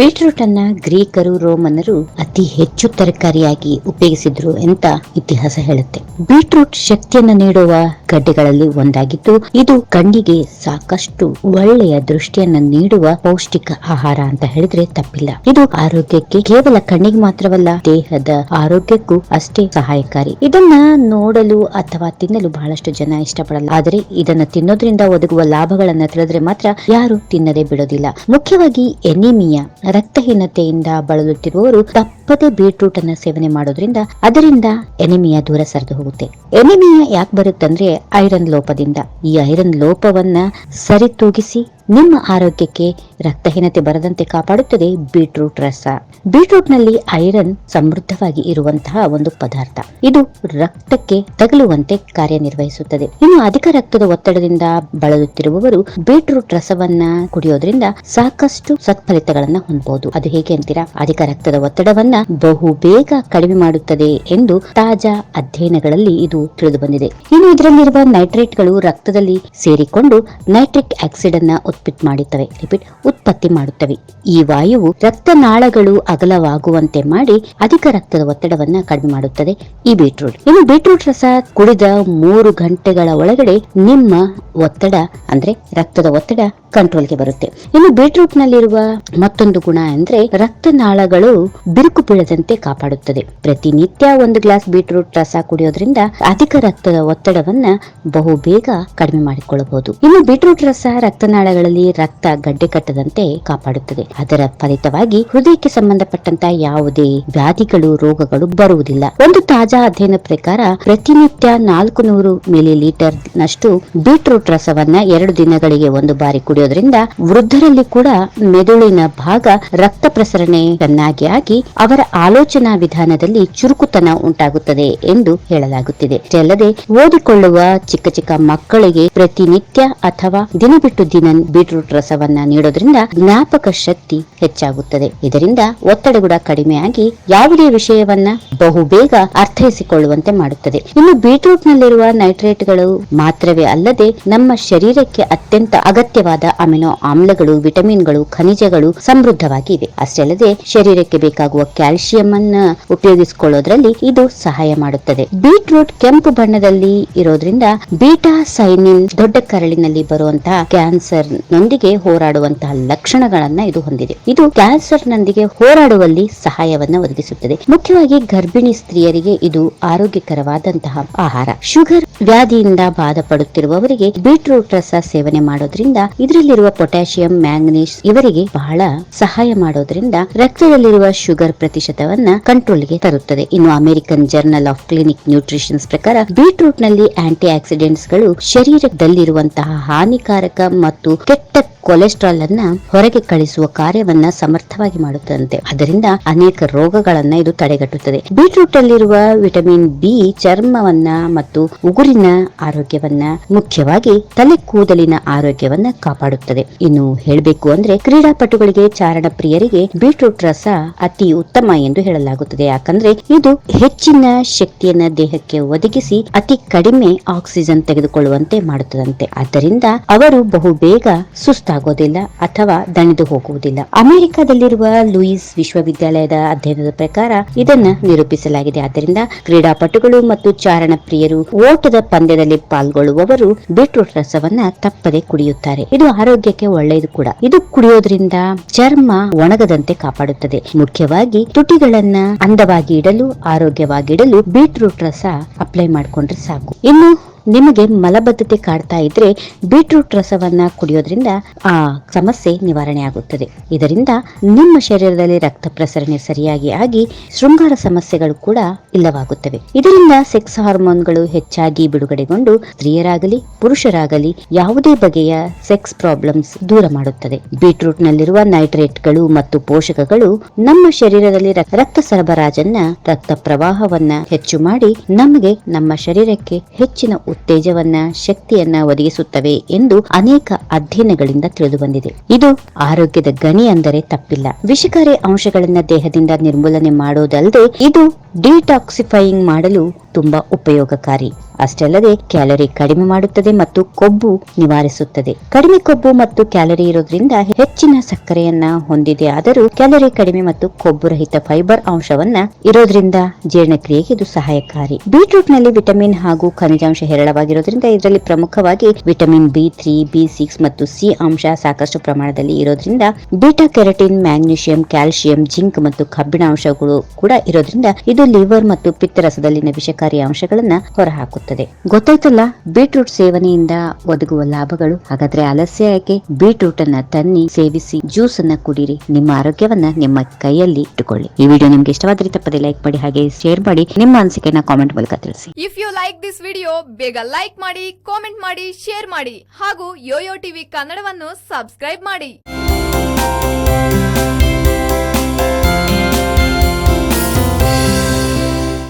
Beetroot ಅನ್ನ ಗ್ರೀಕರು ರೋಮನರು ಅತಿ ಹೆಚ್ಚು ತರಕಾರಿಯಾಗಿ ಉಪಯೋಗಿಸಿದ್ರು ಅಂತ ಇತಿಹಾಸ ಹೇಳುತ್ತೆ. ಬೀಟ್ರೂಟ್ ಶಕ್ತಿಯನ್ನ ನೀಡುವ ಗಡ್ಡೆಗಳಲ್ಲಿ ಒಂದಾಗಿದ್ದು, ಇದು ಕಣ್ಣಿಗೆ ಸಾಕಷ್ಟು ಒಳ್ಳೆಯ ದೃಷ್ಟಿಯನ್ನ ನೀಡುವ ಪೌಷ್ಟಿಕ ಆಹಾರ ಅಂತ ಹೇಳಿದ್ರೆ ತಪ್ಪಿಲ್ಲ. ಇದು ಆರೋಗ್ಯಕ್ಕೆ ಕೇವಲ ಕಣ್ಣಿಗೆ ಮಾತ್ರವಲ್ಲ, ದೇಹದ ಆರೋಗ್ಯಕ್ಕೂ ಅಷ್ಟೇ ಸಹಾಯಕಾರಿ. ಇದನ್ನ ನೋಡಲು ಅಥವಾ ತಿನ್ನಲು ಬಹಳಷ್ಟು ಜನ ಇಷ್ಟಪಡಲ್ಲ. ಆದರೆ ಇದನ್ನ ತಿನ್ನೋದ್ರಿಂದ ಒದಗುವ ಲಾಭಗಳನ್ನ ತಿಳಿದ್ರೆ ಮಾತ್ರ ಯಾರು ತಿನ್ನದೆ ಬಿಡೋದಿಲ್ಲ. ಮುಖ್ಯವಾಗಿ ಎನಿಮಿಯಾ, ರಕ್ತಹೀನತೆಯಿಂದ ಬಳಲುತ್ತಿರುವವರು ತಪ್ಪದೆ ಬೀಟ್ರೂಟ್ ಅನ್ನ ಸೇವನೆ ಮಾಡೋದ್ರಿಂದ ಅದರಿಂದ ಎನಿಮಿಯಾ ದೂರ ಸರಿದು ಹೋಗುತ್ತೆ. ಎನಿಮಿಯಾ ಯಾಕೆ ಬರುತ್ತಂದ್ರೆ ಐರನ್ ಲೋಪದಿಂದ. ಈ ಐರನ್ ಲೋಪವನ್ನ ಸರಿತೂಗಿಸಿ ನಿಮ್ಮ ಆರೋಗ್ಯಕ್ಕೆ ರಕ್ತಹೀನತೆ ಬರದಂತೆ ಕಾಪಾಡುತ್ತದೆ ಬೀಟ್ರೂಟ್ ರಸ. ಬೀಟ್ರೂಟ್ನಲ್ಲಿ ಐರನ್ ಸಮೃದ್ಧವಾಗಿ ಇರುವಂತಹ ಒಂದು ಪದಾರ್ಥ. ಇದು ರಕ್ತಕ್ಕೆ ತಗಲುವಂತೆ ಕಾರ್ಯನಿರ್ವಹಿಸುತ್ತದೆ. ಇನ್ನು ಅಧಿಕ ರಕ್ತದ ಒತ್ತಡದಿಂದ ಬಳಲುತ್ತಿರುವವರು ಬೀಟ್ರೂಟ್ ರಸವನ್ನ ಕುಡಿಯೋದ್ರಿಂದ ಸಾಕಷ್ಟು ಸತ್ಫಲಿತಗಳನ್ನ ಹೊಂದಬಹುದು ಅದು ಹೇಗೆ ಅಂತೀರಾ? ಅಧಿಕ ರಕ್ತದ ಒತ್ತಡವನ್ನ ಬಹು ಬೇಗ ಕಡಿಮೆ ಮಾಡುತ್ತದೆ ಎಂದು ತಾಜಾ ಅಧ್ಯಯನಗಳಲ್ಲಿ ಇದು ತಿಳಿದು ಬಂದಿದೆ ಇನ್ನು ಇದರಲ್ಲಿರುವ ನೈಟ್ರೇಟ್ಗಳು ರಕ್ತದಲ್ಲಿ ಸೇರಿಕೊಂಡು ನೈಟ್ರಿಕ್ ಆಕ್ಸಿಡ್ ಅನ್ನ ಉತ್ಪತ್ತಿ ಮಾಡುತ್ತವೆ ರಿಪೀಟ್ ಉತ್ಪತ್ತಿ ಮಾಡುತ್ತವೆ. ಈ ವಾಯುವು ರಕ್ತನಾಳಗಳು ಅಗಲವಾಗುವಂತೆ ಮಾಡಿ ಅಧಿಕ ರಕ್ತದ ಒತ್ತಡವನ್ನ ಕಡಿಮೆ ಮಾಡುತ್ತದೆ. ಈ ಬೀಟ್ರೂಟ್ ಇನ್ನು ಬೀಟ್ರೂಟ್ ರಸ ಕುಡಿದ ಮೂರು ಗಂಟೆಗಳ ಒಳಗಡೆ ನಿಮ್ಮ ಒತ್ತಡ, ಅಂದ್ರೆ ರಕ್ತದ ಒತ್ತಡ ಕಂಟ್ರೋಲ್ಗೆ ಬರುತ್ತೆ. ಇನ್ನು ಬೀಟ್ರೂಟ್ ನಲ್ಲಿರುವ ಮತ್ತೊಂದು ಗುಣ ಅಂದ್ರೆ ರಕ್ತನಾಳಗಳು ಬಿರುಕು ಬೀಳದಂತೆ ಕಾಪಾಡುತ್ತದೆ. ಪ್ರತಿನಿತ್ಯ ಒಂದು ಗ್ಲಾಸ್ ಬೀಟ್ರೂಟ್ ರಸ ಕುಡಿಯೋದ್ರಿಂದ ಅಧಿಕ ರಕ್ತದ ಒತ್ತಡವನ್ನ ಬಹು ಬೇಗ ಕಡಿಮೆ ಮಾಡಿಕೊಳ್ಳಬಹುದು. ಇನ್ನು ಬೀಟ್ರೂಟ್ ರಸ ರಕ್ತನಾಳಗಳಲ್ಲಿ ರಕ್ತ ಗಡ್ಡೆ ಕಟ್ಟದಂತೆ ಕಾಪಾಡುತ್ತದೆ. ಅದರ ಫಲಿತವಾಗಿ ಹೃದಯಕ್ಕೆ ಸಂಬಂಧಪಟ್ಟಂತ ಯಾವುದೇ ವ್ಯಾಧಿಗಳು, ರೋಗಗಳು ಬರುವುದಿಲ್ಲ. ಒಂದು ತಾಜಾ ಅಧ್ಯಯನ ಪ್ರಕಾರ ಪ್ರತಿನಿತ್ಯ ನಾಲ್ಕು ನೂರು ಮಿಲಿ ಲೀಟರ್ ನಷ್ಟು ಬೀಟ್ರೂಟ್ ರಸವನ್ನ ಎರಡು ದಿನಗಳಿಗೆ ಒಂದು ಬಾರಿ ಕುಡಿಯೋದ್ರಿಂದ ವೃದ್ಧರಲ್ಲಿ ಕೂಡ ಮೆದುಳಿನ ಭಾಗ ರಕ್ತ ಪ್ರಸರಣೆ ಚೆನ್ನಾಗಿ ಆಗಿ ಅವರ ಆಲೋಚನಾ ವಿಧಾನದಲ್ಲಿ ಚುರುಕುತನ ಉಂಟಾಗುತ್ತದೆ ಎಂದು ಹೇಳಲಾಗುತ್ತಿದೆ. ಅಲ್ಲದೆ ಓದಿಕೊಳ್ಳುವ ಚಿಕ್ಕ ಚಿಕ್ಕ ಮಕ್ಕಳಿಗೆ ಪ್ರತಿನಿತ್ಯ ಅಥವಾ ದಿನ ಬಿಟ್ಟು ದಿನ ಬೀಟ್ರೂಟ್ ರಸವನ್ನ ನೀಡೋದ್ರಿಂದ ಜ್ಞಾಪಕ ಶಕ್ತಿ ಹೆಚ್ಚಾಗುತ್ತದೆ. ಇದರಿಂದ ಒತ್ತಡ ಕೂಡ ಕಡಿಮೆಯಾಗಿ ಯಾವುದೇ ವಿಷಯವನ್ನ ಬಹು ಬೇಗ ಅರ್ಥೈಸಿಕೊಳ್ಳುವಂತೆ ಮಾಡುತ್ತದೆ. ಇನ್ನು ಬೀಟ್ರೂಟ್ ನಲ್ಲಿರುವ ನೈಟ್ರೇಟ್ಗಳು ಮಾತ್ರವೇ ಅಲ್ಲದೆ ನಮ್ಮ ಶರೀರಕ್ಕೆ ಅತ್ಯಂತ ಅಗತ್ಯವಾದ ಅಮಿನೋ ಆಮ್ಲಗಳು, ವಿಟಮಿನ್ಗಳು, ಖನಿಜಗಳು ಸಮೃದ್ಧವಾಗಿ ಇವೆ. ಅಷ್ಟೇ ಅಲ್ಲದೆ ಶರೀರಕ್ಕೆ ಬೇಕಾಗುವ ಕ್ಯಾಲ್ಸಿಯಂ ಅನ್ನ ಉಪಯೋಗಿಸಿಕೊಳ್ಳೋದ್ರಲ್ಲಿ ಇದು ಸಹಾಯ ಮಾಡುತ್ತದೆ. ಬೀಟ್ರೂಟ್ ಕೆಂಪು ಬಣ್ಣದಲ್ಲಿ ಇರೋದ್ರಿಂದ ಬೀಟಾ ಸೈನಿನ್ ದೊಡ್ಡ ಕರಳಿನಲ್ಲಿ ಬರುವಂತಹ ಕ್ಯಾನ್ಸರ್ ನೊಂದಿಗೆ ಹೋರಾಡುವಂತಹ ಲಕ್ಷಣಗಳನ್ನ ಇದು ಹೊಂದಿದೆ. ಇದು ಕ್ಯಾನ್ಸರ್ ನೊಂದಿಗೆ ಹೋರಾಡುವಲ್ಲಿ ಸಹಾಯವನ್ನ ಒದಗಿಸುತ್ತದೆ. ಮುಖ್ಯವಾಗಿ ಗರ್ಭಿಣಿ ಸ್ತ್ರೀಯರಿಗೆ ಇದು ಆರೋಗ್ಯಕರವಾದಂತಹ ಆಹಾರ. ಶುಗರ್ ವ್ಯಾಧಿಯಿಂದ ಬಾಧಪಡುತ್ತಿರುವವರಿಗೆ ಬೀಟ್ರೂಟ್ ರಸ ಸೇವನೆ ಮಾಡೋದ್ರಿಂದ ಇದರಲ್ಲಿರುವ ಪೊಟ್ಯಾಷಿಯಂ, ಮ್ಯಾಂಗನೀಸ್ ಇವರಿಗೆ ಬಹಳ ಸಹಾಯ ಮಾಡೋದ್ರಿಂದ ರಕ್ತದಲ್ಲಿರುವ ಶುಗರ್ ಪ್ರತಿಶತವನ್ನ ಕಂಟ್ರೋಲ್ಗೆ ತರುತ್ತದೆ. ಇನ್ನು American journal of clinic nutritions ಪ್ರಕಾರ ಬೀಟ್ರೂಟ್ನಲ್ಲಿ ಆಂಟಿ ಆಕ್ಸಿಡೆಂಟ್ಸ್ಗಳು ಶರೀರದಲ್ಲಿರುವಂತಹ ಹಾನಿಕಾರಕ ಮತ್ತು প্রত্যেকটা ಕೊಲೆಸ್ಟ್ರಾಲ್ ಅನ್ನ ಹೊರಗೆ ಕಳಿಸುವ ಕಾರ್ಯವನ್ನ ಸಮರ್ಥವಾಗಿ ಮಾಡುತ್ತದಂತೆ ಅದರಿಂದ ಅನೇಕ ರೋಗಗಳನ್ನ ಇದು ತಡೆಗಟ್ಟುತ್ತದೆ. ಬೀಟ್ರೂಟ್ ಅಲ್ಲಿರುವ ವಿಟಮಿನ್ ಬಿ ಚರ್ಮವನ್ನ ಮತ್ತು ಉಗುರಿನ ಆರೋಗ್ಯವನ್ನ ಮುಖ್ಯವಾಗಿ ತಲೆ ಕೂದಲಿನ ಆರೋಗ್ಯವನ್ನ ಕಾಪಾಡುತ್ತದೆ. ಇನ್ನು ಹೇಳಬೇಕು ಅಂದ್ರೆ ಕ್ರೀಡಾಪಟುಗಳಿಗೆ ಚಾರಣ ಪ್ರಿಯರಿಗೆ ಬೀಟ್ರೂಟ್ ರಸ ಅತಿ ಉತ್ತಮ ಎಂದು ಹೇಳಲಾಗುತ್ತದೆ. ಯಾಕಂದ್ರೆ ಇದು ಹೆಚ್ಚಿನ ಶಕ್ತಿಯನ್ನ ದೇಹಕ್ಕೆ ಒದಗಿಸಿ ಅತಿ ಕಡಿಮೆ ಆಕ್ಸಿಜನ್ ತೆಗೆದುಕೊಳ್ಳುವಂತೆ ಮಾಡುತ್ತದಂತೆ. ಆದ್ದರಿಂದ ಅವರು ಬಹು ಬೇಗ ಸುಸ್ತಾಗೋದಿಲ್ಲ ಅಥವಾ ದಣಿದು ಹೋಗುವುದಿಲ್ಲ. ಅಮೆರಿಕದಲ್ಲಿರುವ ಲೂಯಿಸ್ ವಿಶ್ವವಿದ್ಯಾಲಯದ ಅಧ್ಯಯನದ ಪ್ರಕಾರ ಇದನ್ನ ನಿರೂಪಿಸಲಾಗಿದೆ. ಆದ್ದರಿಂದ ಕ್ರೀಡಾಪಟುಗಳು ಮತ್ತು ಚಾರಣ ಪ್ರಿಯರು ಓಟದ ಪಂದ್ಯದಲ್ಲಿ ಪಾಲ್ಗೊಳ್ಳುವವರು ಬೀಟ್ರೂಟ್ ರಸವನ್ನ ತಪ್ಪದೆ ಕುಡಿಯುತ್ತಾರೆ. ಇದು ಆರೋಗ್ಯಕ್ಕೆ ಒಳ್ಳೆಯದು ಕೂಡ. ಇದು ಕುಡಿಯೋದ್ರಿಂದ ಚರ್ಮ ಒಣಗದಂತೆ ಕಾಪಾಡುತ್ತದೆ. ಮುಖ್ಯವಾಗಿ ತುಟಿಗಳನ್ನ ಅಂದವಾಗಿ ಇಡಲು, ಆರೋಗ್ಯವಾಗಿಡಲು ಬೀಟ್ರೂಟ್ ರಸ ಅಪ್ಲೈ ಮಾಡ್ಕೊಂಡ್ರೆ ಸಾಕು. ಇನ್ನು ನಿಮಗೆ ಮಲಬದ್ಧತೆ ಕಾಡ್ತಾ ಇದ್ರೆ ಬೀಟ್ರೂಟ್ ರಸವನ್ನ ಕುಡಿಯೋದ್ರಿಂದ ಆ ಸಮಸ್ಯೆ ನಿವಾರಣೆ ಆಗುತ್ತದೆ. ಇದರಿಂದ ನಿಮ್ಮ ಶರೀರದಲ್ಲಿ ರಕ್ತ ಪ್ರಸರಣೆ ಸರಿಯಾಗಿ ಆಗಿ ಶೃಂಗಾರ ಸಮಸ್ಯೆಗಳು ಕೂಡ ಇಲ್ಲವಾಗುತ್ತವೆ. ಇದರಿಂದ ಸೆಕ್ಸ್ ಹಾರ್ಮೋನ್ಗಳು ಹೆಚ್ಚಾಗಿ ಬಿಡುಗಡೆಗೊಂಡು ಸ್ತ್ರೀಯರಾಗಲಿ, ಪುರುಷರಾಗಲಿ ಯಾವುದೇ ಬಗೆಯ ಸೆಕ್ಸ್ ಪ್ರಾಬ್ಲಮ್ಸ್ ದೂರ ಮಾಡುತ್ತದೆ. ಬೀಟ್ರೂಟ್ ನಲ್ಲಿರುವ ನೈಟ್ರೇಟ್ಗಳು ಮತ್ತು ಪೋಷಕಗಳು ನಮ್ಮ ಶರೀರದಲ್ಲಿ ರಕ್- ರಕ್ತ ಸರಬರಾಜನ್ನ, ರಕ್ತ ಪ್ರವಾಹವನ್ನ ಹೆಚ್ಚು ಮಾಡಿ ನಮಗೆ ನಮ್ಮ ಶರೀರಕ್ಕೆ ಹೆಚ್ಚಿನ ಉತ್ತೇಜವನ್ನ, ಶಕ್ತಿಯನ್ನ ಒದಗಿಸುತ್ತವೆ ಎಂದು ಅನೇಕ ಅಧ್ಯಯನಗಳಿಂದ ತಿಳಿದು ಬಂದಿದೆ ಇದು ಆರೋಗ್ಯದ ಗಣಿ ಅಂದರೆ ತಪ್ಪಿಲ್ಲ. ವಿಷಕಾರಿ ಅಂಶಗಳನ್ನ ದೇಹದಿಂದ ನಿರ್ಮೂಲನೆ ಮಾಡುವುದಲ್ಲದೆ ಇದು ಡಿಟಾಕ್ಸಿಫೈಯಿಂಗ್ ಮಾಡಲು ತುಂಬಾ ಉಪಯೋಗಕಾರಿ. ಅಷ್ಟೇ ಅಲ್ಲದೆ ಕ್ಯಾಲರಿ ಕಡಿಮೆ ಮಾಡುತ್ತದೆ ಮತ್ತು ಕೊಬ್ಬು ನಿವಾರಿಸುತ್ತದೆ. ಕಡಿಮೆ ಕೊಬ್ಬು ಮತ್ತು ಕ್ಯಾಲರಿ ಇರೋದ್ರಿಂದ ಹೆಚ್ಚಿನ ಸಕ್ಕರೆಯನ್ನ ಹೊಂದಿದೆ. ಆದರೂ ಕ್ಯಾಲರಿ ಕಡಿಮೆ ಮತ್ತು ಕೊಬ್ಬು ರಹಿತ ಫೈಬರ್ ಅಂಶವನ್ನ ಇರೋದ್ರಿಂದ ಜೀರ್ಣಕ್ರಿಯೆಗೆ ಇದು ಸಹಾಯಕಾರಿ. ಬೀಟ್ರೂಟ್ನಲ್ಲಿ ವಿಟಮಿನ್ ಹಾಗೂ ಖನಿಜಾಂಶ ಹೇರಳವಾಗಿರೋದ್ರಿಂದ ಇದರಲ್ಲಿ ಪ್ರಮುಖವಾಗಿ vitamin B three, B six ಮತ್ತು ಸಿ ಅಂಶ ಸಾಕಷ್ಟು ಪ್ರಮಾಣದಲ್ಲಿ ಇರೋದ್ರಿಂದ beta carotene, magnesium calcium zinc ಮತ್ತು ಕಬ್ಬಿಣ ಅಂಶಗಳು ಕೂಡ ಇರೋದ್ರಿಂದ ಇದು ಲಿವರ್ ಮತ್ತು ಪಿತ್ತರಸದಲ್ಲಿನ ವಿಷಕಾರಿ ಅಂಶಗಳನ್ನ ಹೊರಹಾಕುತ್ತದೆ ಗೊತ್ತಾಯ್ತಲ್ಲ, ಬೀಟ್ರೂಟ್ ಸೇವನೆಯಿಂದ ಒದಗುವ ಲಾಭಗಳು? ಹಾಗಾದ್ರೆ ಆಲಸ್ಯ ಯಾಕೆ ಬೀಟ್ರೂಟ್ ಅನ್ನ ತನ್ನಿ, ಸೇವಿಸಿ ಜ್ಯೂಸ್ ಅನ್ನ ಕುಡಿರಿ. ನಿಮ್ಮ ಆರೋಗ್ಯವನ್ನ ನಿಮ್ಮ ಕೈಯಲ್ಲಿ ಇಟ್ಟುಕೊಳ್ಳಿ. ಈ ವಿಡಿಯೋ ನಿಮ್ಗೆ ಇಷ್ಟವಾದ್ರೆ ತಪ್ಪದೆ ಲೈಕ್ ಮಾಡಿ, ಹಾಗೆ ಶೇರ್ ಮಾಡಿ, ನಿಮ್ಮ ಅನಿಸಿಕೆನ ಕಾಮೆಂಟ್ ಮೂಲಕ ತಿಳಿಸಿ. If you like this video ಬೇಗ ಲೈಕ್ ಮಾಡಿ ಕಾಮೆಂಟ್ ಮಾಡಿ ಶೇರ್ ಮಾಡಿ, ಹಾಗೂ ಯೋಯೋ ಟಿವಿ ಕನ್ನಡವನ್ನು ಸಬ್ಸ್ಕ್ರೈಬ್ ಮಾಡಿ.